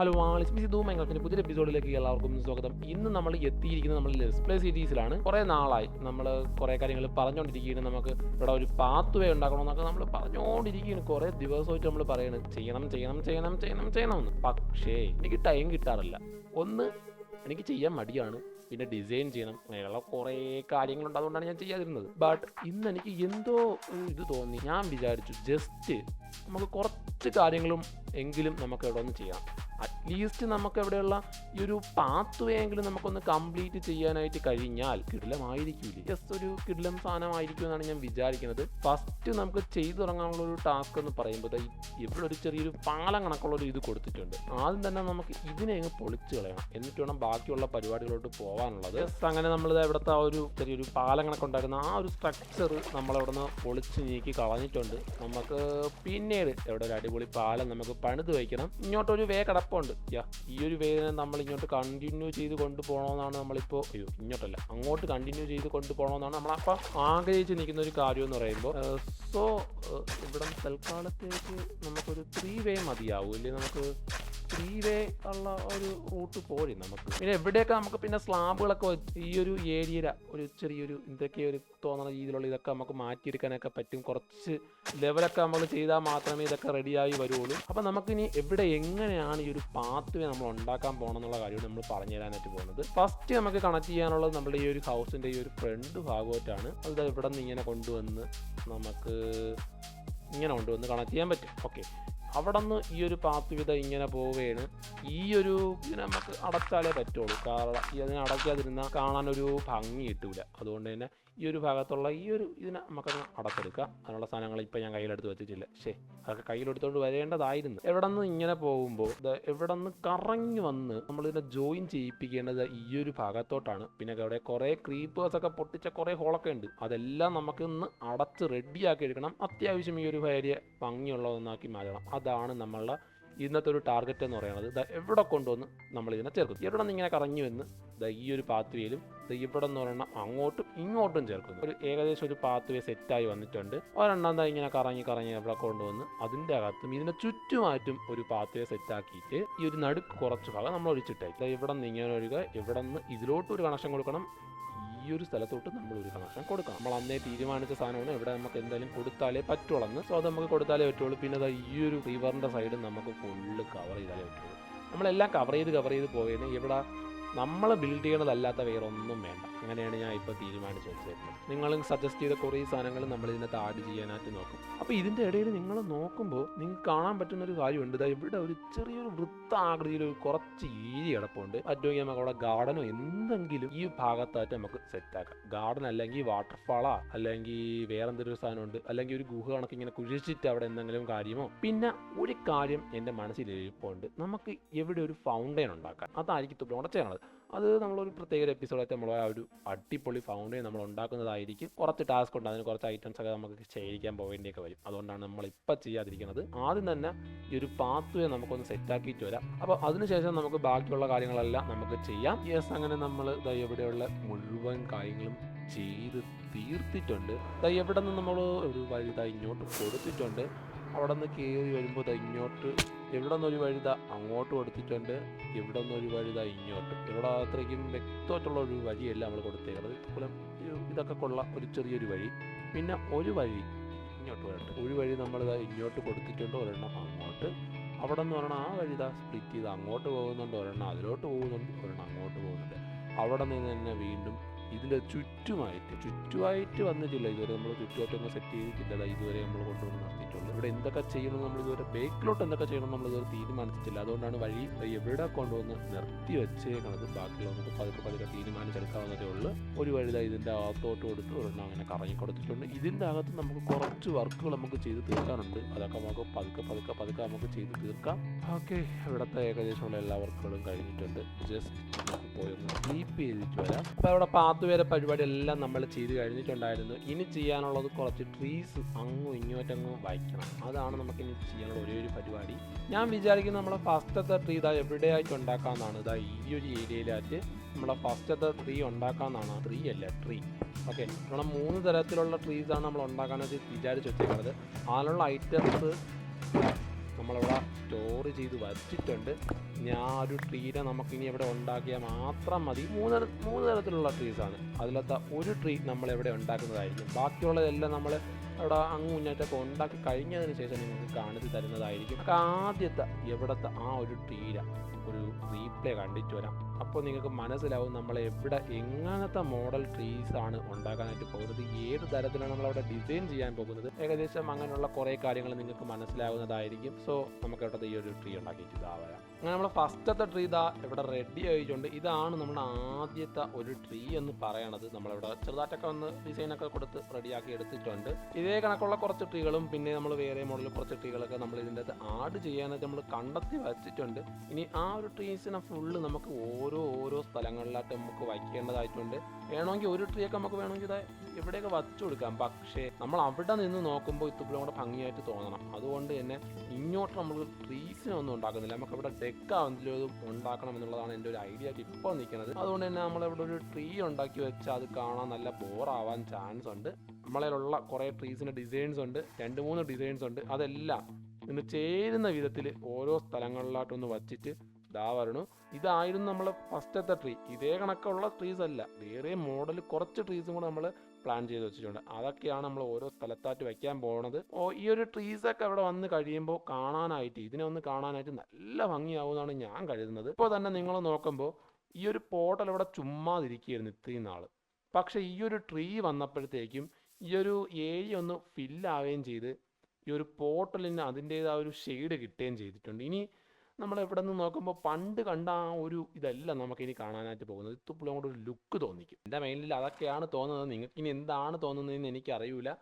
Hello ആളിസ് miss എങ്ങനെ പുതിയ എപ്പിസോഡിലേക്ക് എല്ലാവർക്കും സ്വാഗതം. ഇന്ന് നമ്മൾ എത്തിയിരിക്കുന്നത് നമ്മൾ ഡിസ്പ്ലേ സീരീസിലാണ് കുറേ നാളായി നമ്മൾ കുറേ കാര്യങ്ങൾ പറഞ്ഞുകൊണ്ടിരിക്കുകയാണ്. നമുക്ക് ഇവിടെ ഒരു പാത്ത് വേ ഉണ്ടാക്കണമെന്നൊക്കെ നമ്മൾ പറഞ്ഞുകൊണ്ടിരിക്കുകയാണ്. കുറേ ദിവസമായിട്ട് നമ്മൾ പറയുന്നത് ചെയ്യണം ചെയ്യണം ചെയ്യണം ചെയ്യണം ചെയ്യണമെന്ന് പക്ഷേ എനിക്ക് ടൈം കിട്ടാറില്ല. ഒന്ന് എനിക്ക് ചെയ്യാൻ മടിയാണ്. പിന്നെ ഡിസൈൻ ചെയ്യണം. അങ്ങനെയുള്ള കുറേ കാര്യങ്ങളുണ്ട്. അതുകൊണ്ടാണ് ഞാൻ ചെയ്യാതിരുന്നത്. ബട്ട് ഇന്ന് എനിക്ക് എന്തോ ഇത് തോന്നി. ഞാൻ വിചാരിച്ചു ജസ്റ്റ് നമുക്ക് കുറച്ച് കാര്യങ്ങളും എങ്കിലും നമുക്ക് ഇവിടെ ഒന്ന് ചെയ്യാം. അറ്റ്ലീസ്റ്റ് നമുക്ക് ഇവിടെയുള്ള ഈ ഒരു പാത്ത് വേയെങ്കിലും നമുക്കൊന്ന് കംപ്ലീറ്റ് ചെയ്യാനായിട്ട് കഴിഞ്ഞാൽ കിടിലമായിരിക്കില്ലേ ജസ്റ്റ് ഒരു കിടിലം സാധനമായിരിക്കും എന്നാണ് ഞാൻ വിചാരിക്കുന്നത്. ഫസ്റ്റ് നമുക്ക് ചെയ്തു തുടങ്ങാനുള്ള ഒരു ടാസ്ക് എന്ന് പറയുമ്പോൾ ഇവിടെ ഒരു ചെറിയൊരു പാലം കണക്കുള്ള ഒരു ഇത് കൊടുത്തിട്ടുണ്ട്. ആദ്യം തന്നെ നമുക്ക് ഇതിനെ അങ്ങ് പൊളിച്ച് കളയണം. എന്നിട്ട് വേണം ബാക്കിയുള്ള പരിപാടികളോട്ട് പോകാനുള്ളത് അങ്ങനെ നമ്മൾ ഇവിടുത്തെ ആ ഒരു ചെറിയൊരു പാലം കണക്കുണ്ടായിരുന്ന ആ ഒരു സ്ട്രക്ചർ നമ്മളവിടെ നിന്ന് പൊളിച്ച് നീക്കി കളഞ്ഞിട്ടുണ്ട്. നമുക്ക് പിന്നീട് ഇവിടെ ഒരു അടിപൊളി പാലം നമുക്ക് പണിത് വയ്ക്കണം. ഇങ്ങോട്ടൊരു വേ കിടപ്പുണ്ട് യാ ഈ ഒരു വേദന നമ്മൾ ഇങ്ങോട്ട് കണ്ടിന്യൂ ചെയ്ത് കൊണ്ടുപോകണമെന്നാണ് നമ്മളിപ്പോൾ അയ്യോ ഇങ്ങോട്ടല്ല അങ്ങോട്ട് കണ്ടിന്യൂ ചെയ്ത് കൊണ്ടുപോകണമെന്നാണ് നമ്മളപ്പോൾ ആഗ്രഹിച്ച് നിൽക്കുന്ന ഒരു കാര്യം എന്ന് പറയുമ്പോൾ സോ ഇവിടെ തൽക്കാലത്തേക്ക് നമുക്കൊരു ത്രീ വേ മതിയാവും. ഇല്ലേ നമുക്ക് ത്രീ വേ ഉള്ള ഒരു റൂട്ട് പോരി നമുക്ക്. പിന്നെ എവിടെയൊക്കെ നമുക്ക് പിന്നെ സ്ലാബുകളൊക്കെ ഈ ഒരു ഏരിയ ഒരു ചെറിയൊരു ഇതൊക്കെ ഒരു തോന്നുന്ന രീതിയിലുള്ള ഇതൊക്കെ നമുക്ക് മാറ്റിയെടുക്കാനൊക്കെ പറ്റും. കുറച്ച് ലെവലൊക്കെ നമ്മൾ ചെയ്താൽ മാത്രമേ ഇതൊക്കെ റെഡിയായി വരുള്ളൂ. അപ്പം നമുക്കിനി എവിടെ എങ്ങനെയാണ് ഈ ഒരു പാത്ത് വേ നമ്മൾ ഉണ്ടാക്കാൻ പോകണം എന്നുള്ള കാര്യം നമ്മൾ പറഞ്ഞു തരാനായിട്ട് പോകുന്നത്. ഫസ്റ്റ് നമുക്ക് കണക്ട് ചെയ്യാനുള്ളത് നമ്മുടെ ഈ ഒരു ഹൗസിന്റെ ഈ ഒരു ഫ്രണ്ട് ഭാഗമായിട്ടാണ്. അത് ഇവിടെ നിന്ന് ഇങ്ങനെ കൊണ്ടുവന്ന് നമുക്ക് ഇങ്ങനെ കൊണ്ടുവന്ന് കണക്ട് ചെയ്യാൻ പറ്റും. ഓക്കെ അവിടെ നിന്ന് ഈ ഒരു പാത്ത് ഇങ്ങനെ പോവുകയാണ്. ഈ ഒരു ഇതിനെ നമുക്ക് അടച്ചാലേ പറ്റുള്ളൂ. കാരണം ഈ അതിനെ അടയ്ക്കാതിരുന്നാൽ കാണാനൊരു ഭംഗി കിട്ടൂല. അതുകൊണ്ട് തന്നെ ഈ ഒരു ഭാഗത്തുള്ള ഈ ഒരു ഇതിനെ നമുക്കങ്ങ് അടച്ചെടുക്കാം അതിനുള്ള സാധനങ്ങൾ ഇപ്പം ഞാൻ കയ്യിലെടുത്ത് വെച്ചിട്ടില്ല. ശേ അതൊക്കെ കയ്യിലെടുത്തോണ്ട് വരേണ്ടതായിരുന്നു. എവിടെ നിന്ന് ഇങ്ങനെ പോകുമ്പോൾ എവിടെ നിന്ന് കറങ്ങി വന്ന് നമ്മളിതിനെ ജോയിൻ ചെയ്യിപ്പിക്കേണ്ടത് ഈ ഒരു ഭാഗത്തോട്ടാണ്. പിന്നെ അവിടെ കുറേ ക്രീപ്പേഴ്സ് ഒക്കെ പൊട്ടിച്ച കുറേ ഹോളൊക്കെ ഉണ്ട്. അതെല്ലാം നമുക്ക് ഇന്ന് അടച്ച് റെഡിയാക്കി എടുക്കണം. അത്യാവശ്യം ഈ ഒരു ഭാര്യ ഭംഗിയുള്ളതൊന്നാക്കി മാറ്റണം. അതാണ് നമ്മളുടെ ഇന്നത്തെ ഒരു ടാർഗറ്റ് എന്ന് പറയുന്നത് ദ എവിടെ കൊണ്ടുവന്ന് നമ്മൾ ഇതിനെ ചേർക്കും എവിടെ നിന്ന് ഇങ്ങനെ കറങ്ങി വന്ന് ദാ ഈ ഒരു പാത്വേയിലും ഇവിടെ നിന്ന് ഒരെണ്ണം അങ്ങോട്ടും ഇങ്ങോട്ടും ചേർക്കുന്നു. ഒരു ഏകദേശം ഒരു പാത്വേ സെറ്റായി വന്നിട്ടുണ്ട്. ഒരെണ്ണം ദ ഇങ്ങനെ കറങ്ങി കറങ്ങി ഇവിടെ കൊണ്ടുവന്ന് അതിന്റെ അകത്തും ഇതിനെ ചുറ്റുമായിട്ടും ഒരു പാത്വേ സെറ്റാക്കിയിട്ട് ഈ ഒരു നടുക്ക് കുറച്ച് ഭാഗം നമ്മൾ ഒഴിച്ചിട്ടായി ഇവിടെ നിന്ന് ഇങ്ങനെ ഒഴുകുക ഇവിടെ നിന്ന് ഇതിലോട്ട് ഒരു കണക്ഷൻ കൊടുക്കണം ഈ ഒരു സ്ഥലത്തോട്ട് നമ്മൾ ഒരു കണക്ഷൻ കൊടുക്കണം. നമ്മൾ അന്നേ തീരുമാനിച്ച സാധനമാണ് ഇവിടെ നമുക്ക് എന്തായാലും കൊടുത്താലേ പറ്റുള്ളൂ സോ അത് നമുക്ക് കൊടുത്താലേ പറ്റുള്ളൂ. പിന്നെ അത് ഈ ഒരു റിവറിന്റെ സൈഡ് നമുക്ക് ഫുള്ള് കവർ ചെയ്താലേ പറ്റുള്ളൂ. നമ്മളെല്ലാം കവർ ചെയ്ത് കവർ ചെയ്ത് പോയതിന് ഇവിടെ നമ്മൾ ബിൽഡ് ചെയ്യണതല്ലാത്ത വേറെ ഒന്നും വേണ്ട. അങ്ങനെയാണ് ഞാൻ ഇപ്പോൾ തീരുമാനിച്ച് വെച്ചേക്കുന്നത്. നിങ്ങളും സജസ്റ്റ് ചെയ്ത കുറേ സാധനങ്ങൾ നമ്മൾ ഇതിനകത്ത് ആഡ് ചെയ്യാനായിട്ട് നോക്കും. അപ്പോൾ ഇതിന്റെ ഇടയിൽ നിങ്ങൾ നോക്കുമ്പോൾ നിങ്ങൾക്ക് കാണാൻ പറ്റുന്ന ഒരു കാര്യമുണ്ട്. ദാ ഇവിടെ ഒരു ചെറിയൊരു വൃത്താകൃതിയിൽ ഒരു കുറച്ച് ഏരി കിടപ്പുണ്ട്. പറ്റുമെങ്കിൽ നമുക്ക് അവിടെ ഗാർഡനോ എന്തെങ്കിലും ഈ ഭാഗത്തായിട്ട് നമുക്ക് സെറ്റാക്കാം ഗാർഡൻ അല്ലെങ്കിൽ വാട്ടർഫാളാ അല്ലെങ്കിൽ വേറെ എന്തൊരു സാധനമുണ്ട് അല്ലെങ്കിൽ ഒരു ഗുഹ കണക്ക് ഇങ്ങനെ കുഴിച്ചിട്ട് അവിടെ എന്തെങ്കിലും കാര്യമോ? പിന്നെ ഒരു കാര്യം എന്റെ മനസ്സിൽ എഴുപ്പുണ്ട് നമുക്ക് എവിടെ ഒരു ഫൗണ്ടൈൻ ഉണ്ടാക്കാം അതായിരിക്കും ഇപ്പോൾ ചെയ്യണത് അത് നമ്മളൊരു പ്രത്യേക എപ്പിസോഡായിട്ട് നമ്മൾ ആ ഒരു അടിപൊളി ഫൗണ്ടേ നമ്മൾ ഉണ്ടാക്കുന്നതായിരിക്കും. കുറച്ച് ടാസ്ക് ഉണ്ട്. അതിന് കുറച്ച് ഐറ്റംസ് ഒക്കെ നമുക്ക് ശേഖരിക്കാൻ പോകേണ്ടിയൊക്കെ വരും. അതുകൊണ്ടാണ് നമ്മൾ ഇപ്പം ചെയ്യാതിരിക്കുന്നത്. ആദ്യം തന്നെ ഈ ഒരു പാത്വേ നമുക്കൊന്ന് സെറ്റാക്കിയിട്ട് വരാം. അപ്പോൾ അതിനുശേഷം നമുക്ക് ബാക്കിയുള്ള കാര്യങ്ങളെല്ലാം നമുക്ക് ചെയ്യാം. യെസ് അങ്ങനെ നമ്മൾ ഇവിടെയുള്ള മുഴുവൻ കാര്യങ്ങളും ചെയ്ത് തീർത്തിട്ടുണ്ട്. ദാ എവിടെ നിന്ന് നമ്മൾ ഒരു ദാ ഇങ്ങോട്ട് കൊടുത്തിട്ടുണ്ട്. അവിടെ നിന്ന് കയറി വരുമ്പോൾ ഇതാ ഇങ്ങോട്ട്. എവിടെ നിന്നൊരു വഴിത അങ്ങോട്ട് കൊടുത്തിട്ടുണ്ട് ഇവിടെ നിന്നൊരു വഴിത ഇങ്ങോട്ട്. ഇവിടെ അത്രയ്ക്കും വ്യക്തമായിട്ടുള്ള ഒരു വഴിയല്ല നമ്മൾ കൊടുത്തേക്കുന്നത് ഒരു ഇതൊക്കെ കൊള്ള ഒരു ചെറിയൊരു വഴി. പിന്നെ ഒരു വഴി ഇങ്ങോട്ട് വരട്ടെ. ഒരു വഴി നമ്മൾ ഇങ്ങോട്ട് കൊടുത്തിട്ടുണ്ട്. ഒരെണ്ണം അങ്ങോട്ട്. അവിടെ നിന്ന് പറഞ്ഞാൽ ആ വഴി ഇതാ സ്പ്ലിറ്റ് ചെയ്ത് അങ്ങോട്ട് പോകുന്നുണ്ട്. ഒരെണ്ണം അതിലോട്ട് പോകുന്നുണ്ട്. ഒരെണ്ണം അങ്ങോട്ട് പോകുന്നുണ്ട്. അവിടെ നിന്ന് തന്നെ വീണ്ടും ഇതിന്റെ ചുറ്റുമായിട്ട് ചുറ്റുമായിട്ട് വന്നിട്ടില്ല. ഇതുവരെ നമ്മൾ ചുറ്റുമായിട്ടൊന്നും സെറ്റ് ചെയ്തിട്ടില്ല. ഇതുവരെ നമ്മൾ കൊണ്ടുവന്ന് നടത്തിയിട്ടുള്ളത്. ഇവിടെ എന്തൊക്കെ ചെയ്യണം നമ്മൾ ഇതുവരെ ബേക്കിലോട്ട് എന്തൊക്കെ ചെയ്യണം നമ്മൾ ഇതുവരെ തീരുമാനിച്ചിട്ടില്ല. അതുകൊണ്ടാണ് വഴി എവിടെ കൊണ്ടുവന്ന് നിർത്തി വെച്ചേക്കണത്. ബാക്കിയുള്ള നമുക്ക് പതുക്കെ പതുക്കെ തീരുമാനിച്ചെടുക്കാവുന്നതേ ഉള്ളൂ. ഒരു വഴി ദാ ഇതിന്റെ അകത്തോട്ട് കൊടുത്ത് ഒരെണ്ണം അങ്ങനെ കറങ്ങി കൊടുത്തിട്ടുണ്ട്. ഇതിന്റെ അകത്ത് നമുക്ക് കുറച്ച് വർക്കുകൾ നമുക്ക് ചെയ്ത് തീർക്കാനുണ്ട്. അതൊക്കെ നമുക്ക് പതുക്കെ പതുക്കെ പതുക്കെ നമുക്ക് ചെയ്ത് തീർക്കാം. ഓക്കെ. ഇവിടുത്തെ ഏകദേശമുള്ള എല്ലാ വർക്കുകളും കഴിഞ്ഞിട്ടുണ്ട്. ജസ്റ്റ് പോയി ഒന്ന് സ്ലീപ്പ് ചെയ്തിട്ട് വരാം. അപ്പോൾ അവിടെ പാത്ത് വരെ പരിപാടി എല്ലാം നമ്മൾ ചെയ്ത് കഴിഞ്ഞിട്ടുണ്ടായിരുന്നു. ഇനി ചെയ്യാനുള്ളത് കുറച്ച് ട്രീസ് അങ്ങും ഇങ്ങോട്ടങ്ങും വായിക്കണം. അതാണ് നമുക്ക് ഇനി ചെയ്യാനുള്ള ഒരേ ഒരു പരിപാടി. ഞാൻ വിചാരിക്കുന്നത് നമ്മളെ ഫസ്റ്റത്തെ ട്രീ ഇതാ എവിടെ ആയിട്ട് ഉണ്ടാക്കാമെന്നാണ്. ഇതാ ഈ ഒരു ഏരിയയിലായിട്ട് നമ്മളെ ഫസ്റ്റത്തെ ട്രീ ഉണ്ടാക്കാമെന്നാണ്. ട്രീ അല്ല ട്രീ ഓക്കെ നമ്മളെ മൂന്ന് തരത്തിലുള്ള ട്രീസാണ് നമ്മൾ ഉണ്ടാക്കാനായിട്ട് വിചാരിച്ച് വെച്ചേക്കുന്നത് അതിനുള്ള ഐറ്റംസ് നമ്മളിവിടെ സ്റ്റോർ ചെയ്ത് വച്ചിട്ടുണ്ട്. ആ ഒരു ട്രീനെ നമുക്ക് ഇനി ഇവിടെ ഉണ്ടാക്കിയാൽ മാത്രം മതി. മൂന്ന് മൂന്ന് തരത്തിലുള്ള ട്രീസാണ് അതിലത്തെ ഒരു ട്രീ നമ്മൾ ഇവിടെ ഉണ്ടാക്കുന്നതായിരിക്കും. ബാക്കിയുള്ളതെല്ലാം നമ്മൾ അവിടെ അങ്ങ് മുന്നേറ്റൊക്കെ ഉണ്ടാക്കി കഴിഞ്ഞതിന് ശേഷം നിങ്ങൾക്ക് കാണിച്ചു തരുന്നതായിരിക്കും. ആദ്യത്തെ എവിടത്തെ ആ ഒരു ട്രീര ഒരു റീപ്ലേ കണ്ടിട്ട് വരാം. അപ്പോൾ നിങ്ങൾക്ക് മനസ്സിലാവും നമ്മൾ എവിടെ എങ്ങനത്തെ മോഡൽ ട്രീസ് ആണ് ഉണ്ടാക്കാനായിട്ട് പോകുന്നത്. ഏത് തരത്തിലാണ് നമ്മൾ അവിടെ ഡിസൈൻ ചെയ്യാൻ പോകുന്നത്? ഏകദേശം അങ്ങനെയുള്ള കുറേ കാര്യങ്ങൾ നിങ്ങൾക്ക് മനസ്സിലാവുന്നതായിരിക്കും. സോ നമുക്ക് ഇവിടെ ഈ ഒരു ട്രീ ഉണ്ടാക്കിയിട്ട് ഇതാ വരാം. അങ്ങനെ നമ്മൾ ഫസ്റ്റത്തെ ട്രീ ഇതാ ഇവിടെ റെഡി ആയിട്ടുണ്ട്. ഇതാണ് നമ്മുടെ ആദ്യത്തെ ഒരു ട്രീ എന്ന് പറയണത്. നമ്മളിവിടെ ചെറുതായിട്ടൊക്കെ ഒന്ന് ഡിസൈനൊക്കെ കൊടുത്ത് റെഡിയാക്കി എടുത്തിട്ടുണ്ട്. ഇതേ കണക്കുള്ള കുറച്ച് ട്രീകളും പിന്നെ നമ്മൾ വേറെ മോഡൽ കുറച്ച് ട്രീകളൊക്കെ നമ്മൾ ഇതിന്റെ അകത്ത് ആഡ് ചെയ്യാനായിട്ട് നമ്മൾ കണ്ടെത്തി വച്ചിട്ടുണ്ട്. ഇനി ആ ഒരു ട്രീസിനെ ഫുള്ള് നമുക്ക് ഓരോ ഓരോ ഓരോ സ്ഥലങ്ങളിലായിട്ട് നമുക്ക് വയ്ക്കേണ്ടതായിട്ടുണ്ട്. വേണമെങ്കിൽ ഒരു ട്രീ ഒക്കെ നമുക്ക് വേണമെങ്കിൽ ഇതാ ഇവിടെയൊക്കെ വച്ചു കൊടുക്കാം. പക്ഷേ നമ്മൾ അവിടെ നിന്ന് നോക്കുമ്പോൾ ഇത്തുപോലും കൂടെ ഭംഗിയായിട്ട് തോന്നണം. അതുകൊണ്ട് തന്നെ ഇങ്ങോട്ട് നമ്മൾ ട്രീസിനൊന്നും ഉണ്ടാക്കുന്നില്ല. നമുക്ക് ഇവിടെ ഡെക്കാവുന്നതിലും ഉണ്ടാക്കണം എന്നുള്ളതാണ് എന്റെ ഒരു ഐഡിയ ഇപ്പോൾ നിൽക്കുന്നത്. അതുകൊണ്ട് തന്നെ നമ്മൾ ഇവിടെ ഒരു ട്രീ ഉണ്ടാക്കി വെച്ചാൽ അത് കാണാൻ നല്ല ബോറാവാൻ ചാൻസ് ഉണ്ട്. നമ്മളിലുള്ള കുറേ ട്രീസിന്റെ ഡിസൈൻസ് ഉണ്ട്. രണ്ട് മൂന്ന് ഡിസൈൻസ് ഉണ്ട്. അതെല്ലാം ഇന്ന് ചേരുന്ന വിധത്തിൽ ഓരോ സ്ഥലങ്ങളിലായിട്ടൊന്ന് വച്ചിട്ട് ഇതാ വരണു ഇതായിരുന്നു നമ്മൾ ഫസ്റ്റത്തെ ട്രീ ഇതേ കണക്കുള്ള ട്രീസ് അല്ല. വേറെ മോഡൽ കുറച്ച് ട്രീസും കൂടെ നമ്മൾ പ്ലാൻ ചെയ്ത് വെച്ചിട്ടുണ്ട്. അതൊക്കെയാണ് നമ്മൾ ഓരോ സ്ഥലത്തായിട്ട് വയ്ക്കാൻ പോകുന്നത് ഓ ഈ ഒരു ട്രീസൊക്കെ അവിടെ വന്ന് കഴിയുമ്പോൾ കാണാനായിട്ട് ഇതിനെ ഒന്ന് കാണാനായിട്ട് നല്ല ഭംഗിയാവുമെന്നാണ് ഞാൻ കരുതുന്നത്. ഇപ്പോൾ തന്നെ നിങ്ങൾ നോക്കുമ്പോൾ ഈ ഒരു പോട്ടൽ ഇവിടെ ചുമ്മാതിരിക്കുകയായിരുന്നു ഇത്രയും നാൾ പക്ഷേ ഈ ഒരു ട്രീ വന്നപ്പോഴത്തേക്കും ഈ ഒരു ഏരിയ ഒന്ന് ഫില്ലാവുകയും ചെയ്ത് ഈ ഒരു പോട്ടലിന് അതിന്റേതായ ഒരു ഷെയ്ഡ് കിട്ടുകയും ചെയ്തിട്ടുണ്ട്. ഇനി നമ്മൾ എവിടെ നിന്ന് നോക്കുമ്പോൾ പണ്ട് കണ്ട ആ ഒരു ഇതല്ല നമുക്ക് ഇനി കാണാനായിട്ട് പോകുന്നത്. ഇത്തുപ്പോഴും കൂടെ ഒരു ലുക്ക് തോന്നിക്കും. എന്റെ മൈൻഡിൽ അതൊക്കെയാണ് തോന്നുന്നത്. നിങ്ങൾക്ക് ഇനി എന്താണ് തോന്നുന്നതെന്ന് എനിക്കറിയില്ല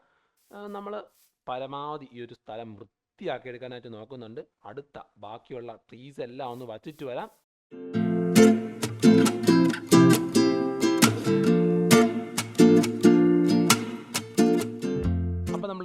നമ്മൾ പരമാവധി ഈ ഒരു സ്ഥലം വൃത്തിയാക്കി എടുക്കാനായിട്ട് നോക്കുന്നുണ്ട്. അടുത്ത ബാക്കിയുള്ള ട്രീസ് എല്ലാം ഒന്ന് വച്ചിട്ട് വരാം.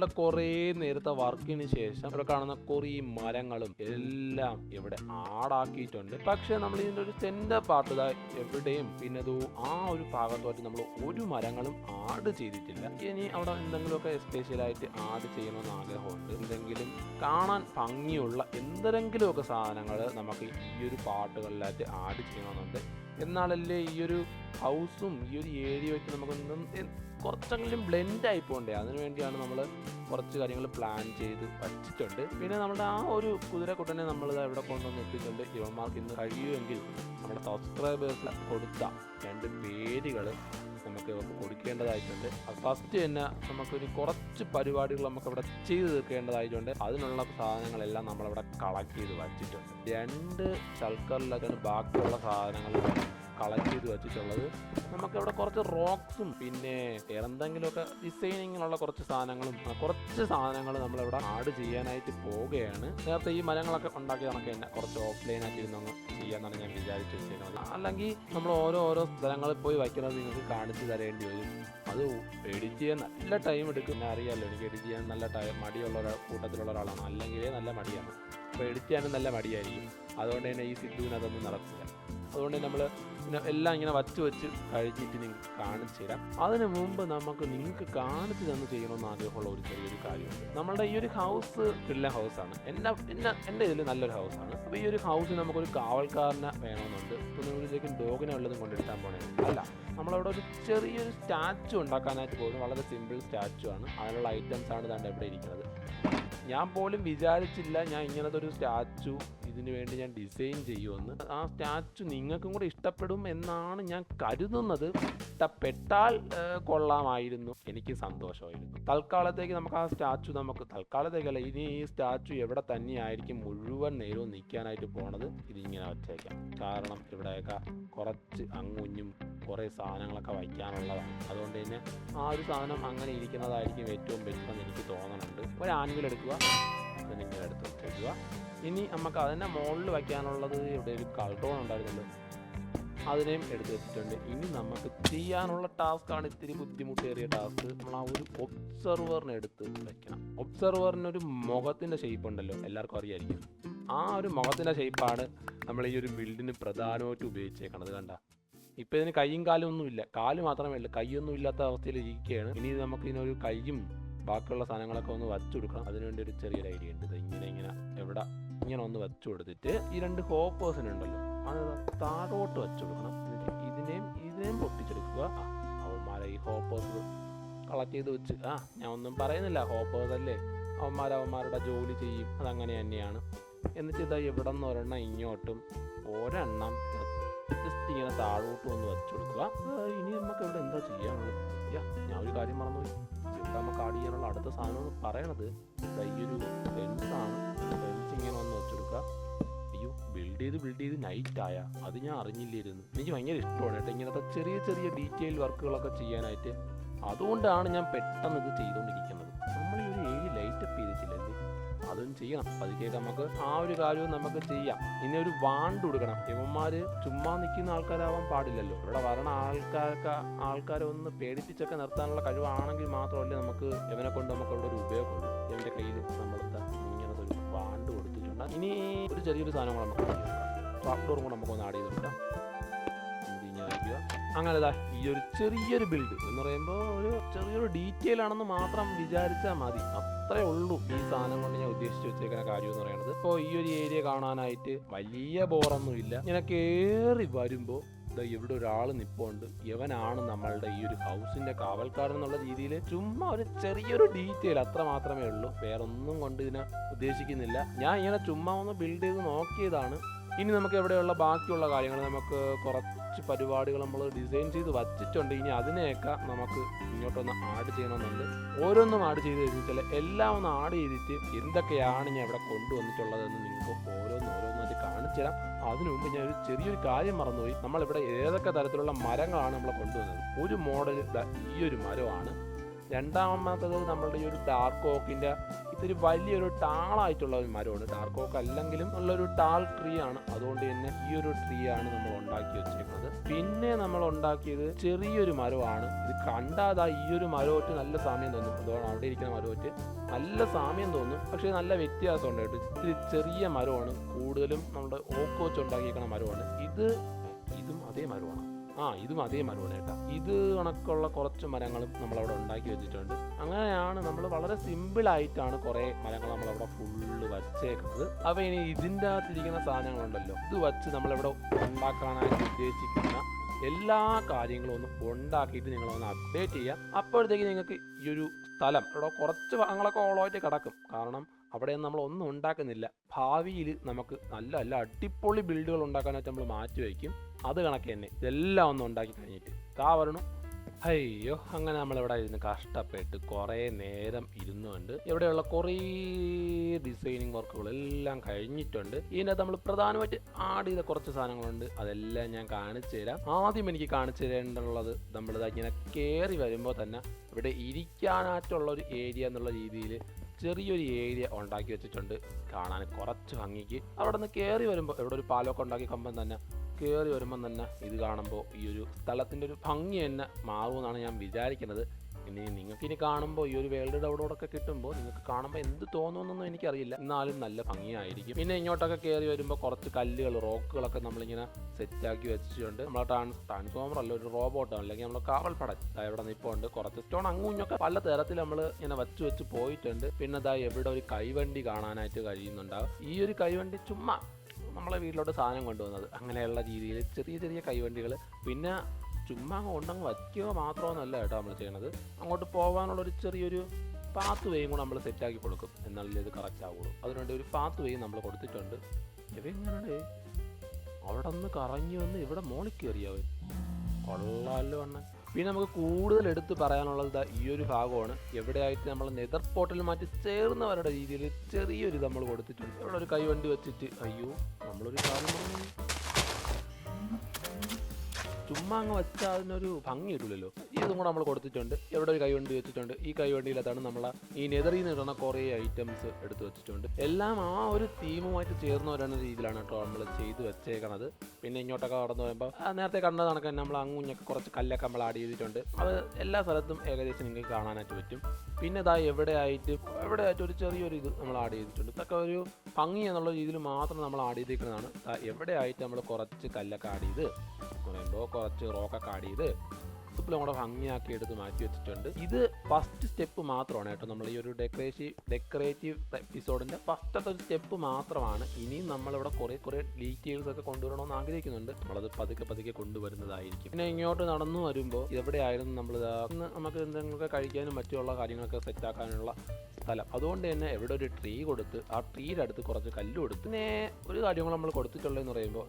നമ്മുടെ കുറേ നേരത്തെ വർക്കിന് ശേഷം ഇവിടെ കാണുന്ന കുറേ മരങ്ങളും എല്ലാം ഇവിടെ ആടാക്കിയിട്ടുണ്ട്. പക്ഷെ നമ്മൾ ഇതിന്റെ ഒരു സെന്റർ പാർട്ട് എവിടെയും പിന്നെ ആ ഒരു ഭാഗത്തുമായിട്ട് നമ്മൾ ഒരു മരങ്ങളും ആഡ് ചെയ്തിട്ടില്ല. ഇനി അവിടെ എന്തെങ്കിലുമൊക്കെ സ്പെഷ്യലായിട്ട് ആഡ് ചെയ്യണമെന്ന് ആഗ്രഹമുണ്ട്. എന്തെങ്കിലും കാണാൻ ഭംഗിയുള്ള എന്തെങ്കിലുമൊക്കെ സാധനങ്ങൾ നമുക്ക് ഈ ഒരു പാട്ടുകളിലായിട്ട് ആഡ് ചെയ്യണമെന്നുണ്ട്. എന്നാലല്ലേ ഈ ഒരു ഹൗസും ഈ ഒരു ഏരിയ വെച്ച് നമുക്ക് കുറച്ചെങ്കിലും ബ്ലെൻഡ് ആയി പോകണ്ടേ അതിനു വേണ്ടിയാണ് നമ്മൾ കുറച്ച് കാര്യങ്ങൾ പ്ലാൻ ചെയ്ത് വച്ചിട്ടുണ്ട്. പിന്നെ നമ്മുടെ ആ ഒരു കുതിരക്കുട്ടനെ നമ്മൾ എവിടെ കൊണ്ടുവന്ന് എത്തിയിട്ടുണ്ട്. ഇവന്മാർക്ക് ഇന്ന് കഴിയുമെങ്കിൽ നമ്മുടെ സബ്സ്ക്രൈബേഴ്സിൽ കൊടുത്ത രണ്ട് പേരുകൾ നമുക്ക് കൊടുക്കേണ്ടതായിട്ടുണ്ട്. ഫസ്റ്റ് തന്നെ നമുക്കൊരു കുറച്ച് പരിപാടികൾ നമുക്ക് ഇവിടെ ചെയ്തു തീർക്കേണ്ടതായിട്ടുണ്ട്. അതിനുള്ള സാധനങ്ങളെല്ലാം നമ്മളിവിടെ കളക്ട് ചെയ്ത് വച്ചിട്ടുണ്ട്. രണ്ട് ശൽക്കറിലൊക്കെയാണ് ബാക്കിയുള്ള സാധനങ്ങൾ കളക്ട് ചെയ്ത് വെച്ചിട്ടുള്ളത്. നമുക്കിവിടെ കുറച്ച് റോക്സും പിന്നെ എന്തെങ്കിലുമൊക്കെ ഡിസൈനിങ്ങിനുള്ള കുറച്ച് സാധനങ്ങളും കുറച്ച് സാധനങ്ങൾ നമ്മളിവിടെ ആഡ് ചെയ്യാനായിട്ട് പോവുകയാണ്. നേരത്തെ ഈ മരങ്ങളൊക്കെ ഉണ്ടാക്കി നമുക്ക് തന്നെ കുറച്ച് ഓഫ്ലൈൻ ആയിട്ട് ഒന്ന് ചെയ്യാന്നാണ് ഞാൻ വിചാരിച്ചു വെച്ചിരുന്നത് അല്ലെങ്കിൽ നമ്മൾ ഓരോ ഓരോ സ്ഥലങ്ങളിൽ പോയി വയ്ക്കുന്നത് നിങ്ങൾക്ക് കാണിച്ചു തരേണ്ടി വരും. അത് എഡിറ്റ് ചെയ്യാൻ നല്ല ടൈം എടുക്കും. അറിയാമല്ലോ എനിക്ക് എഡിറ്റ് ചെയ്യാൻ നല്ല ടൈം മടിയുള്ള ഒരു കൂട്ടത്തിലുള്ള ഒരാളാണ്. അല്ലെങ്കിൽ നല്ല മടിയാണ്. അപ്പോൾ എഡിറ്റ് ചെയ്യാനും നല്ല മടിയായിരിക്കും. അതുകൊണ്ട് തന്നെ ഈ സിദ്ധുവിന് അതൊന്നും നടക്കില്ല. അതുകൊണ്ട് നമ്മൾ പിന്നെ എല്ലാം ഇങ്ങനെ വച്ച് വെച്ച് കഴിച്ചിട്ട് നിങ്ങൾക്ക് കാണിച്ചു തരാം. അതിനു മുമ്പ് നമുക്ക് നിങ്ങൾക്ക് കാണിച്ചു തന്നു ചെയ്യണമെന്ന് ആഗ്രഹമുള്ള ഒരു ചെറിയൊരു കാര്യമുണ്ട്. നമ്മളുടെ ഈ ഒരു ഹൗസ് കിള്ള ഹൗസാണ് എന്റെ എന്റെ എന്റെ ഇതിൽ നല്ലൊരു ഹൗസാണ് അപ്പോൾ ഈ ഒരു ഹൗസിൽ നമുക്കൊരു കാവൽക്കാരനെ വേണമെന്നുണ്ട്. ഇപ്പോൾ നിങ്ങളിലേക്ക് ഡോഗിനെ ഉള്ളതും കൊണ്ടിട്ടാൻ പോണേ. അല്ല നമ്മളവിടെ ഒരു ചെറിയൊരു സ്റ്റാച്ചു ഉണ്ടാക്കാനായിട്ട് പോകുന്നു വളരെ സിമ്പിൾ സ്റ്റാച്ചു ആണ്. അതിനുള്ള ഐറ്റംസ് ആണ് ഇതാണ്ട് എവിടെ ഇരിക്കുന്നത്. ഞാൻ പോലും വിചാരിച്ചില്ല ഞാൻ ഇങ്ങനത്തെ ഒരു സ്റ്റാച്ചു ഇതിനു വേണ്ടി ഞാൻ ഡിസൈൻ ചെയ്യുമെന്ന്. ആ സ്റ്റാച്ചു നിങ്ങൾക്കും കൂടെ ഇഷ്ടപ്പെടും എന്നാണ് ഞാൻ കരുതുന്നത്. ഇഷ്ടപ്പെട്ടാൽ കൊള്ളാമായിരുന്നു. എനിക്ക് സന്തോഷമായിരുന്നു. തൽക്കാലത്തേക്ക് നമുക്ക് ആ സ്റ്റാച്ചു നമുക്ക് തൽക്കാലത്തേക്കല്ല ഇനി ഈ സ്റ്റാച്ചു എവിടെ തന്നെയായിരിക്കും മുഴുവൻ നേരവും നിൽക്കാനായിട്ട് പോണത് ഇതിങ്ങനെ വച്ചേക്കാം കാരണം ഇവിടെയൊക്കെ കുറച്ച് അങ്ങുഞ്ഞും കുറേ സാധനങ്ങളൊക്കെ വയ്ക്കാനുള്ളതാണ്. അതുകൊണ്ട് തന്നെ ആ ഒരു സാധനം അങ്ങനെ ഇരിക്കുന്നതായിരിക്കും ഏറ്റവും ബെറ്റർ എന്ന് എനിക്ക് തോന്നുന്നുണ്ട് ഒരു ആൻവിൽ എടുക്കുക. അതിനിങ്ങനെ എടുത്ത് വെക്കുക ഇനി നമുക്ക് അതിന്റെ മുകളിൽ വയ്ക്കാനുള്ളത് ഇവിടെ ഒരു കളറോൺ ഉണ്ടായിരുന്നല്ലോ. അതിനെയും എടുത്ത് വെച്ചിട്ടുണ്ട്. ഇനി നമുക്ക് ചെയ്യാനുള്ള ടാസ്ക്കാണ് ഇത്തിരി ബുദ്ധിമുട്ടേറിയ ടാസ്ക്. നമ്മൾ ആ ഒരു ഒബ്സർവറിനെ എടുത്ത് വെക്കണം. ഒബ്സർവറിനൊരു മുഖത്തിന്റെ ഷേപ്പ് ഉണ്ടല്ലോ. എല്ലാവർക്കും അറിയായിരിക്കും. ആ ഒരു മുഖത്തിന്റെ ഷേപ്പാണ് നമ്മൾ ഈ ഒരു ബിൽഡിന് പ്രധാനമായിട്ട് ഉപയോഗിച്ചേക്കണത് കണ്ട. ഇപ്പം ഇതിന് കൈയും കാലും ഒന്നുമില്ല. കാൽ മാത്രമേ ഉള്ളൂ. കൈയൊന്നും ഇല്ലാത്ത അവസ്ഥയിൽ ഇരിക്കുകയാണ്. ഇനി നമുക്ക് ഇതിനൊരു കൈയും ബാക്കിയുള്ള സാധനങ്ങളൊക്കെ ഒന്ന് വച്ചു കൊടുക്കണം അതിനുവേണ്ടി ഒരു ചെറിയൊരു ഐഡിയ ഉണ്ട്. ഇത് ഇങ്ങനെ ഇങ്ങനെ എവിടെ ഇങ്ങനെ ഒന്ന് വെച്ചു കൊടുത്തിട്ട് ഈ രണ്ട് ഹോപ്പേഴ്സിനുണ്ടല്ലോ അത് താഴോട്ട് വെച്ചു കൊടുക്കണം എന്നിട്ട് ഇതിനെയും ഇതിനെയും പൊട്ടിച്ചെടുക്കുക. അവന്മാരെ ഈ ഹോപ്പേഴ്സ് കളക്ട് ചെയ്ത് വെച്ച്. ആ ഞാൻ ഒന്നും പറയുന്നില്ല. ഹോപ്പേഴ്സ് അല്ലേ? അവന്മാർ അവന്മാരുടെ ജോലി ചെയ്യും. അതങ്ങനെ തന്നെയാണ്. എന്നിട്ട് ഇതാ ഇവിടെ നിന്ന് ഒരെണ്ണം ഇങ്ങോട്ടും ഒരെണ്ണം ജസ്റ്റ് ഇങ്ങനെ താഴോട്ടും ഒന്ന് വെച്ചു കൊടുക്കുക ഇനി നമുക്ക് ഇവിടെ എന്താ ചെയ്യാനുള്ളത്? ഒരു കാര്യം മറന്നുപോയി നമുക്ക് ആഡ് ചെയ്യാനുള്ള അടുത്ത സാധനം എന്ന് പറയണത് ഈയൊരു ഒരു ഫെൻസാണ് ഫെൻസ് ഇങ്ങനെ ഒന്ന് വെച്ചെടുക്കുക. അയ്യോ ബിൽഡ് ചെയ്ത് ബിൽഡ് ചെയ്ത് നൈറ്റ് ആയ. അത് ഞാൻ അറിഞ്ഞില്ലായിരുന്നു. എനിക്ക് ഭയങ്കര ഇഷ്ടമാണ് കേട്ടോ ഇങ്ങനത്തെ ചെറിയ ചെറിയ ഡീറ്റെയിൽ വർക്കുകളൊക്കെ ചെയ്യാനായിട്ട്. അതുകൊണ്ടാണ് ഞാൻ പെട്ടെന്ന് ഇത് ചെയ്തുകൊണ്ടിരിക്കുന്നത് അതും ചെയ്യണം. പതുക്കെ നമുക്ക് ആ ഒരു കാര്യവും നമുക്ക് ചെയ്യാം. ഇനി ഒരു വാണ്ട് കൊടുക്കണം ഇവന്മാര് ചുമ്മാ നിൽക്കുന്ന ആൾക്കാരാവാൻ പാടില്ലല്ലോ. ഇവിടെ വരണ ആൾക്കാർക്ക് ആൾക്കാരെ ഒന്ന് പേടിപ്പിച്ചൊക്കെ നിർത്താനുള്ള കഴിവാണെങ്കിൽ മാത്രമല്ലേ നമുക്ക് ഇവനെ കൊണ്ട് നമുക്ക് അവിടെ ഒരു ഉപയോഗമുള്ളൂ ഇവന്റെ കയ്യിൽ നമ്മളത്തെ ഇങ്ങനത്തെ ഒരു വാണ്ട് കൊടുത്തിട്ടുണ്ട്. ഇനി ഒരു ചെറിയൊരു സാധനം കൂടെ നമുക്ക് ട്രാക്ടറും കൂടെ നമുക്കൊന്ന് ആഡ് ചെയ്ത് കൊടുക്കാം. ഇത് ഇങ്ങനെ വയ്ക്കുക അങ്ങനെ ദാ ഈ ഒരു ചെറിയൊരു ബിൽഡ് എന്ന് പറയുമ്പോൾ ഒരു ചെറിയൊരു ഡീറ്റെയിൽ ആണെന്ന് മാത്രം വിചാരിച്ചാൽ മതി. അത്രേ ഉള്ളൂ ഈ സാധനം കൊണ്ട് ഞാൻ ഉദ്ദേശിച്ച് വെച്ചേക്കുന്ന കാര്യം എന്ന് പറയുന്നത്. ഇപ്പോൾ ഈ ഒരു ഏരിയ കാണാനായിട്ട് വലിയ ബോറൊന്നും ഇല്ല ഇങ്ങനെ കയറി വരുമ്പോൾ ഇവിടെ ഒരാൾ നിപ്പുണ്ട്. ഇവനാണ് നമ്മളുടെ ഈ ഒരു ഹൗസിന്റെ കാവൽക്കാരൻ എന്നുള്ള രീതിയിൽ ചുമ്മാ ഒരു ചെറിയൊരു ഡീറ്റെയിൽ അത്ര മാത്രമേ ഉള്ളൂ. വേറെ ഒന്നും കൊണ്ട് ഇതിനെ ഉദ്ദേശിക്കുന്നില്ല. ഞാൻ ഇങ്ങനെ ചുമ്മാ ഒന്ന് ബിൽഡ് ചെയ്ത് നോക്കിയതാണ്. ഇനി നമുക്ക് എവിടെയുള്ള ബാക്കിയുള്ള കാര്യങ്ങൾ നമുക്ക് കുറച്ച് പരിപാടികൾ നമ്മൾ ഡിസൈൻ ചെയ്ത് വച്ചിട്ടുണ്ട്. ഇനി അതിനെയൊക്കെ നമുക്ക് ഇങ്ങോട്ടൊന്ന് ആഡ് ചെയ്യണമെന്നുണ്ട്. ഓരോന്നും ആഡ് ചെയ്ത് കഴിഞ്ഞാൽ എല്ലാം ഒന്ന് ആഡ് ചെയ്തിട്ട് എന്തൊക്കെയാണ് ഞാൻ ഇവിടെ കൊണ്ടുവന്നിട്ടുള്ളതെന്ന് നിങ്ങൾക്ക് ഓരോന്ന് ഓരോന്നായിട്ട് കാണിച്ചു തരാം. അതിനു മുമ്പ് ഞാൻ ഒരു ചെറിയൊരു കാര്യം മറന്നുപോയി. നമ്മൾ ഇവിടെ ഏതൊക്കെ തരത്തിലുള്ള മരങ്ങളാണ് നമ്മൾ കൊണ്ടുവന്നത്? ഒരു മോഡൽ ഈ ഒരു മരമാണ്. രണ്ടാമത്തത് നമ്മളുടെ ഈ ഒരു ഡാർക്ക് ഓക്കിന്റെ ഇതൊരു വലിയൊരു ടാളായിട്ടുള്ള ഒരു മരമാണ്. ഡാർക്ക് ഓക്ക് അല്ലെങ്കിലും ഉള്ളൊരു ടാൾ ട്രീ ആണ്. അതുകൊണ്ട് തന്നെ ഈ ഒരു ട്രീ ആണ് നമ്മൾ ഉണ്ടാക്കി വെച്ചിരിക്കുന്നത്. പിന്നെ നമ്മൾ ഉണ്ടാക്കിയത് ചെറിയൊരു മരമാണ്. ഇത് കണ്ടാതാ ഈ ഒരു മരമൊറ്റ് നല്ല സാമ്യം തോന്നും. അതുകൊണ്ട് അവിടെ ഇരിക്കുന്ന മരമൊറ്റ് നല്ല സാമ്യം തോന്നും. പക്ഷേ നല്ല വ്യത്യാസമുണ്ട് കേട്ടോ. ഇത്തിരി ചെറിയ മരമാണ്. കൂടുതലും നമ്മുടെ ഓക്കോച്ച് ഉണ്ടാക്കിയിരിക്കുന്ന മരമാണ്. ഇത് ഇതും അതേ മരമാണ്. ആ ഇതും അതേ മരമാണ് കേട്ടോ. ഇത് കണക്കുള്ള കുറച്ച് മരങ്ങളും നമ്മളവിടെ ഉണ്ടാക്കി വെച്ചിട്ടുണ്ട്. അങ്ങനെയാണ് നമ്മൾ വളരെ സിമ്പിളായിട്ടാണ് കുറേ മരങ്ങൾ നമ്മളവിടെ ഫുള്ള് വച്ചേക്കുന്നത്. അപ്പോൾ ഇനി ഇതിന്റെ അകത്തിരിക്കുന്ന സാധനങ്ങളുണ്ടല്ലോ. ഇത് വച്ച് നമ്മളിവിടെ ഉണ്ടാക്കാനായിട്ട് ഉദ്ദേശിക്കുന്ന എല്ലാ കാര്യങ്ങളും ഒന്ന് ഉണ്ടാക്കിയിട്ട് നിങ്ങളൊന്ന് അപ്ഡേറ്റ് ചെയ്യുക അപ്പോഴത്തേക്ക് നിങ്ങൾക്ക് ഈ ഒരു സ്ഥലം ഇവിടെ കുറച്ച് ഭാഗങ്ങളൊക്കെ ഓളമായിട്ട് കിടക്കും. കാരണം അവിടെ നമ്മൾ ഒന്നും ഉണ്ടാക്കുന്നില്ല. ഭാവിയിൽ നമുക്ക് നല്ല നല്ല അടിപൊളി ബിൽഡുകൾ ഉണ്ടാക്കാനായിട്ട് നമ്മൾ മാറ്റി വയ്ക്കും. അത് കണക്ക് തന്നെ. ഇതെല്ലാം ഒന്ന് ഉണ്ടാക്കി കഴിഞ്ഞിട്ട്. കാ വരണു. അയ്യോ അങ്ങനെ നമ്മളിവിടെ ഇരുന്ന് കഷ്ടപ്പെട്ട് കുറേ നേരം ഇരുന്നുകൊണ്ട് ഇവിടെയുള്ള കുറേ ഡിസൈനിങ് വർക്കുകളെല്ലാം കഴിഞ്ഞിട്ടുണ്ട്. ഇതിനകത്ത് നമ്മൾ പ്രധാനമായിട്ട് ആഡ് ചെയ്ത കുറച്ച് സാധനങ്ങളുണ്ട്. അതെല്ലാം ഞാൻ കാണിച്ചു തരാം. ആദ്യം എനിക്ക് കാണിച്ചു തരേണ്ടുള്ളത് നമ്മളിത് ഇങ്ങനെ കയറി വരുമ്പോൾ തന്നെ ഇവിടെ ഇരിക്കാനായിട്ടുള്ള ഒരു ഏരിയ എന്നുള്ള രീതിയിൽ ചെറിയൊരു ഏരിയ ഉണ്ടാക്കി വെച്ചിട്ടുണ്ട്. കാണാൻ കുറച്ച് ഭംഗിക്ക്. അവിടെ നിന്ന് കയറി വരുമ്പോൾ ഇവിടെ ഒരു പാലൊക്കെ ഉണ്ടാക്കി കമ്പം തന്നെ കയറി വരുമ്പം തന്നെ ഇത് കാണുമ്പോൾ ഈ ഒരു സ്ഥലത്തിന്റെ ഒരു ഭംഗി തന്നെ മാറുമെന്നാണ് ഞാൻ വിചാരിക്കുന്നത്. ഇനി നിങ്ങൾക്ക് ഇനി കാണുമ്പോൾ ഈ ഒരു വേൾഡ് ഡൗഡോടൊക്കെ കിട്ടുമ്പോൾ നിങ്ങൾക്ക് കാണുമ്പോൾ എന്ത് തോന്നുമെന്നൊന്നും എനിക്കറിയില്ല. എന്നാലും നല്ല ഭംഗിയായിരിക്കും. പിന്നെ ഇങ്ങോട്ടൊക്കെ കയറി വരുമ്പോൾ കുറച്ച് കല്ലുകൾ റോക്കുകളൊക്കെ നമ്മളിങ്ങനെ സെറ്റാക്കി വെച്ചിട്ടുണ്ട്. നമ്മളെ ട്രാൻസ് ട്രാൻസ്ഫോമർ അല്ല ഒരു റോബോട്ടോ അല്ലെങ്കിൽ നമ്മൾ കാവൽ പട ഇവിടെ നിൽപ്പുണ്ട് കുറച്ച് സ്റ്റോൺ അങ്ങും ഇങ്ങൊക്കെ പല തരത്തിൽ നമ്മൾ ഇങ്ങനെ വെച്ച് വെച്ച് പോയിട്ടുണ്ട്. പിന്നെ ദാ എവിടെ ഒരു കൈവണ്ടി കാണാനായിട്ട് കഴിയുന്നുണ്ടാവും. ഈ ഒരു കൈവണ്ടി ചുമ്മാ നമ്മളെ വീട്ടിലോട്ട് സാധനം കൊണ്ടുവന്നത്. അങ്ങനെയുള്ള രീതിയിൽ ചെറിയ ചെറിയ കൈവണ്ടികൾ പിന്നെ ചുമ്മാ കൊണ്ടങ്ങ് വയ്ക്കുക മാത്രമൊന്നുമല്ല കേട്ടോ നമ്മൾ ചെയ്യണത്. അങ്ങോട്ട് പോകാനുള്ള ഒരു ചെറിയൊരു പാത്ത് വേയും കൂടെ നമ്മൾ സെറ്റാക്കി കൊടുക്കും. എന്നാലേ ഇത് കറക്റ്റ് ആവുള്ളൂ. അതിനുവേണ്ടി ഒരു പാത്ത് വേയും നമ്മൾ കൊടുത്തിട്ടുണ്ട്. ഇവ എങ്ങനെയാണ് അവിടെ നിന്ന് കറങ്ങി വന്ന് ഇവിടെ മോളിൽ കയറിയാവൻ കൊള്ളാമല്ലോ അണ്ണൻ പിന്നെ നമുക്ക് കൂടുതൽ എടുത്ത് പറയാനുള്ളത് ഈ ഒരു ഭാഗമാണ്. എവിടെയായിട്ട് നമ്മൾ നെതർ പോർട്ടൽ മാറ്റി ചേർന്നവരുടെ രീതിയിൽ ചെറിയൊരു നമ്മൾ കൊടുത്തിട്ടുണ്ട്. ഇവിടെ ഒരു കൈവണ്ടി വെച്ചിട്ട് അയ്യോ നമ്മളൊരു കാര്യം പറഞ്ഞു. ചുമ്മാ അങ്ങ് വെച്ചാൽ അതിനൊരു ഭംഗി കിട്ടില്ലല്ലോ ഇതും കൂടെ നമ്മൾ കൊടുത്തിട്ടുണ്ട്. എവിടെ ഒരു കൈവണ്ടി വെച്ചിട്ടുണ്ട്. ഈ കൈവണ്ടിയിലത്താണ് നമ്മൾ ഈ നെതറിൽ നിന്ന് ഇടുന്ന കുറേ ഐറ്റംസ് എടുത്തു വെച്ചിട്ടുണ്ട്. എല്ലാം ആ ഒരു തീമുമായിട്ട് ചേർന്ന് വരുന്ന രീതിയിലാണ് കേട്ടോ നമ്മൾ ചെയ്ത് വെച്ചേക്കണത്. പിന്നെ ഇങ്ങോട്ടൊക്കെ കടന്നു വരുമ്പോൾ നേരത്തെ കണ്ടത് കണക്ക് നമ്മൾ അങ്ങുഞ്ഞൊക്കെ കുറച്ച് കല്ലൊക്കെ നമ്മൾ ആഡ് ചെയ്തിട്ടുണ്ട്. അത് എല്ലാ സ്ഥലത്തും ഏകദേശം നിങ്ങൾക്ക് കാണാനായിട്ട് പറ്റും. പിന്നെ ഇതാ എവിടെയായിട്ട് എവിടെയായിട്ട് ഒരു ചെറിയൊരു ഇത് നമ്മൾ ആഡ് ചെയ്തിട്ടുണ്ട്. ഇതൊക്കെ ഒരു ഭംഗി എന്നുള്ള രീതിയിൽ മാത്രം നമ്മൾ ആഡ് ചെയ്തിരിക്കുന്നതാണ് എവിടെയായിട്ട് നമ്മൾ കുറച്ച് കല്ലൊക്കെ ആഡ് ചെയ്ത് പറയുമ്പോൾ കുറച്ച് റോക്കൊക്കെ ആഡ് ചെയ്ത് സിപ്പിളും കൂടെ ഭംഗിയാക്കി എടുത്ത് മാറ്റി വെച്ചിട്ടുണ്ട്. ഇത് ഫസ്റ്റ് സ്റ്റെപ്പ് മാത്രമാണ് കേട്ടോ. നമ്മൾ ഈ ഒരു ഡെക്കറേറ്റീവ് ഡെക്കറേറ്റീവ് എപ്പിസോഡിന്റെ ഫസ്റ്റത്തെ സ്റ്റെപ്പ് മാത്രമാണ്. ഇനിയും നമ്മളിവിടെ കുറേ കുറേ ഡീറ്റെയിൽസ് ഒക്കെ കൊണ്ടുവരണമെന്ന് ആഗ്രഹിക്കുന്നുണ്ട്. നമ്മളത് പതുക്കെ പതുക്കെ കൊണ്ടുവരുന്നതായിരിക്കും. പിന്നെ ഇങ്ങോട്ട് നടന്നു വരുമ്പോൾ എവിടെയായിരുന്നു നമ്മൾ നമുക്ക് എന്തെങ്കിലുമൊക്കെ കഴിക്കാനും മറ്റുള്ള കാര്യങ്ങളൊക്കെ സെറ്റാക്കാനുള്ള സ്ഥലം. അതുകൊണ്ട് തന്നെ എവിടെ ഒരു ട്രീ കൊടുത്ത് ആ ട്രീയുടെ അടുത്ത് കുറച്ച് കല്ല് കൊടുത്ത് പിന്നെ ഒരു കാര്യങ്ങൾ നമ്മൾ കൊടുത്തിട്ടുള്ളതെന്ന് പറയുമ്പോൾ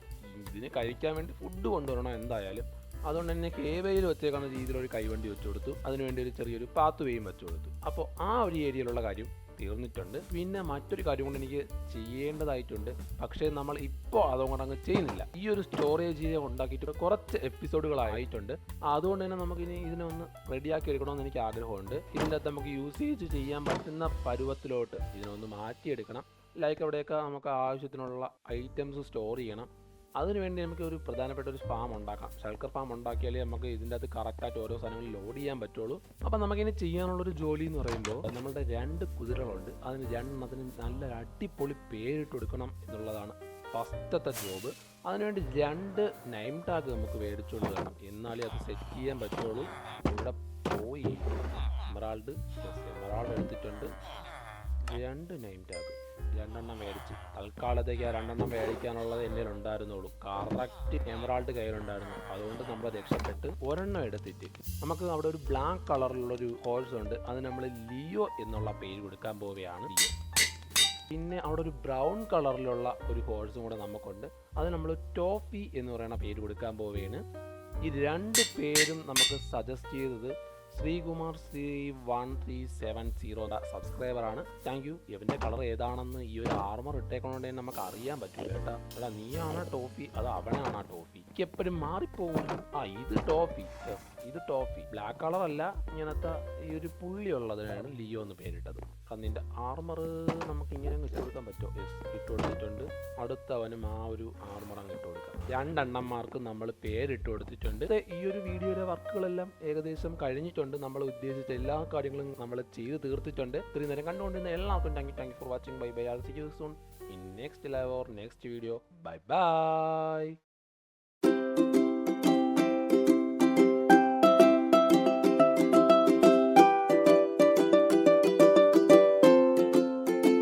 ഇതിന് കഴിക്കാൻ വേണ്ടി ഫുഡ് കൊണ്ടുവരണം എന്തായാലും. അതുകൊണ്ട് തന്നെ കേവയിൽ വെച്ചേക്കുന്ന രീതിയിലൊരു കൈവണ്ടി വെച്ചു കൊടുത്തു. അതിനുവേണ്ടി ഒരു ചെറിയൊരു പാത്ത് വെച്ചു കൊടുത്തു. അപ്പോൾ ആ ഒരു ഏരിയയിലുള്ള കാര്യം തീർന്നിട്ടുണ്ട്. പിന്നെ മറ്റൊരു കാര്യം കൊണ്ട് എനിക്ക് ചെയ്യേണ്ടതായിട്ടുണ്ട്. പക്ഷേ നമ്മൾ ഇപ്പോൾ അതുകൊണ്ട് അങ്ങ് ചെയ്യുന്നില്ല. ഈ ഒരു സ്റ്റോറേജ് ഉണ്ടാക്കിയിട്ട് കുറച്ച് എപ്പിസോഡുകളായിട്ടുണ്ട് അതുകൊണ്ട് തന്നെ നമുക്ക് ഇനി ഇതിനെ ഒന്ന് റെഡിയാക്കി എടുക്കണമെന്ന് എനിക്ക് ആഗ്രഹമുണ്ട്. ഇതിന്റെ അകത്ത് നമുക്ക് യൂസേജ് ചെയ്യാൻ പറ്റുന്ന പരുവത്തിലോട്ട് ഇതിനൊന്ന് മാറ്റിയെടുക്കണം. ലൈക്ക് അവിടെയൊക്കെ നമുക്ക് ആവശ്യത്തിനുള്ള ഐറ്റംസ് സ്റ്റോർ ചെയ്യണം. അതിനുവേണ്ടി നമുക്ക് ഒരു പ്രധാനപ്പെട്ട ഒരു ഫാം ഉണ്ടാക്കാം. ഷൾക്കർ ഫാം ഉണ്ടാക്കിയാലേ നമുക്ക് ഇതിന്റെ അകത്ത് കറക്റ്റായിട്ട് ഓരോ സാധനങ്ങൾ ലോഡ് ചെയ്യാൻ പറ്റുള്ളൂ. അപ്പം നമുക്കിനി ചെയ്യാനുള്ളൊരു ജോലി എന്ന് പറയുമ്പോൾ നമ്മളുടെ രണ്ട് കുതിരകളുണ്ട്. അതിന് രണ്ടെണ്ണത്തിന് നല്ല അടിപൊളി പേരിട്ട് കൊടുക്കണം എന്നുള്ളതാണ് ഫസ്റ്റത്തെ ജോബ് അതിനുവേണ്ടി രണ്ട് നൈം ടാഗ് നമുക്ക് മേടിച്ചുകൊണ്ട് വരണം. എന്നാലേ അത് സെറ്റ് ചെയ്യാൻ പറ്റുള്ളൂ. ഇവിടെ പോയി. എമറാൾഡ് എമറാൾഡ് എടുത്തിട്ടുണ്ട്. രണ്ട് നൈം ടാഗ് രണ്ടെണ്ണം മേടിച്ച്. തൽക്കാലത്തേക്ക് ആ രണ്ടെണ്ണം മേടിക്കാനുള്ളത് എന്റെ ഉണ്ടായിരുന്നുള്ളൂ. കറക്റ്റ് എമറാൾഡ് കയ്യിലുണ്ടായിരുന്നു. അതുകൊണ്ട് നമ്മൾ രക്ഷപ്പെട്ട് ഒരെണ്ണം എടുത്തിട്ട് നമുക്ക് അവിടെ ഒരു ബ്ലാക്ക് കളറിലുള്ള ഒരു ഹോൾസ് ഉണ്ട്. അത് നമ്മൾ ലിയോ എന്നുള്ള പേര് കൊടുക്കാൻ പോവുകയാണ് ലിയോ പിന്നെ അവിടെ ഒരു ബ്രൗൺ കളറിലുള്ള ഒരു ഹോൾസും കൂടെ നമുക്കുണ്ട്. അത് നമ്മൾ ടോഫി എന്ന് പറയുന്ന പേര് കൊടുക്കാൻ പോവുകയാണ്. ഈ രണ്ട് പേരും നമുക്ക് സജസ്റ്റ് ചെയ്തത് Sreekumar Sree one three seven zero സബ്സ്ക്രൈബറാണ് thank you ഇവന്റെ കളർ ഏതാണെന്ന് ഈ ഒരു ആർമർ ഇട്ടേക്കൊണ്ട് നമുക്ക് അറിയാൻ പറ്റില്ല കേട്ടോ. എടാ നീയാണ് ടോഫി അത് അവനാണ് ആ ടോഫി എനിക്ക് എപ്പോഴും മാറിപ്പോകും ആ ഇത് ടോഫി ഇത് ടോഫി ബ്ലാക്ക് കളർ അല്ല ഇങ്ങനത്തെ ഈ ഒരു പുള്ളി ഉള്ളതിനാണ് ലിയോ എന്ന് പേരിട്ടത്. അതിന്റെ ആർമർ നമുക്ക് ഇങ്ങനെ അങ്ങ് ഇട്ട് കൊടുക്കാൻ പറ്റുമോ? യെസ് ഇട്ട് കൊടുത്തിട്ടുണ്ട്. അടുത്തവനും ആ ഒരു ആർമർ അങ്ങ് ഇട്ട് കൊടുക്കാം. രണ്ടെണ്ണന്മാർക്ക് നമ്മൾ പേരിട്ട് കൊടുത്തിട്ടുണ്ട്. ഈ ഒരു വീഡിയോയിലെ വർക്കുകളെല്ലാം ഏകദേശം കഴിഞ്ഞിട്ടുണ്ട്. നമ്മൾ ഉദ്ദേശിച്ച എല്ലാ കാര്യങ്ങളും നമ്മൾ ചെയ്ത് തീർത്തിട്ടുണ്ട്. ഇത്രയും നേരം കണ്ടുകൊണ്ടിരുന്ന എല്ലാവർക്കും thank you thank you for watching bye bye all see you soon in next live or next video bye bye